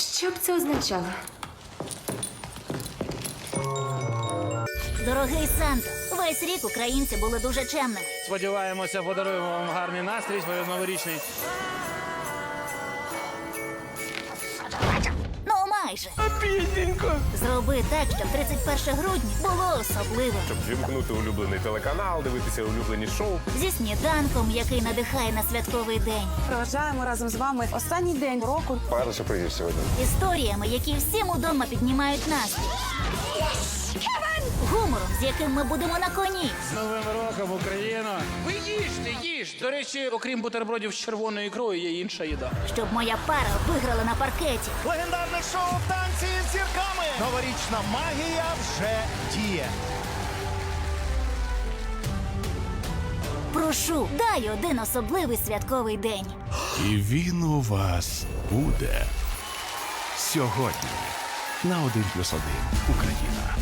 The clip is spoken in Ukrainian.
Що б це означало? Дорогий Санто, весь рік українці були дуже чемними. Сподіваємося, подаруємо вам гарний настрій новорічний. Майже. Зроби так, щоб 31 грудня було особливо. щоб вімкнути улюблений телеканал, дивитися улюблені шоу. Зі сніданком, який надихає на святковий день. Проважаємо разом з вами останній день року. Пару сюрпризів сьогодні. Історіями, які всім удома піднімають настрій. Гумором, з яким ми будемо на коні. З Новим роком Україну! Ви! До речі, окрім бутербродів з червоною ікрою, є інша їда. Щоб моя пара виграла на паркеті. Легендарне шоу танці з зірками. Новорічна магія вже діє. Прошу, дай один особливий святковий день. І він у вас буде сьогодні на 1 плюс 1 Україна.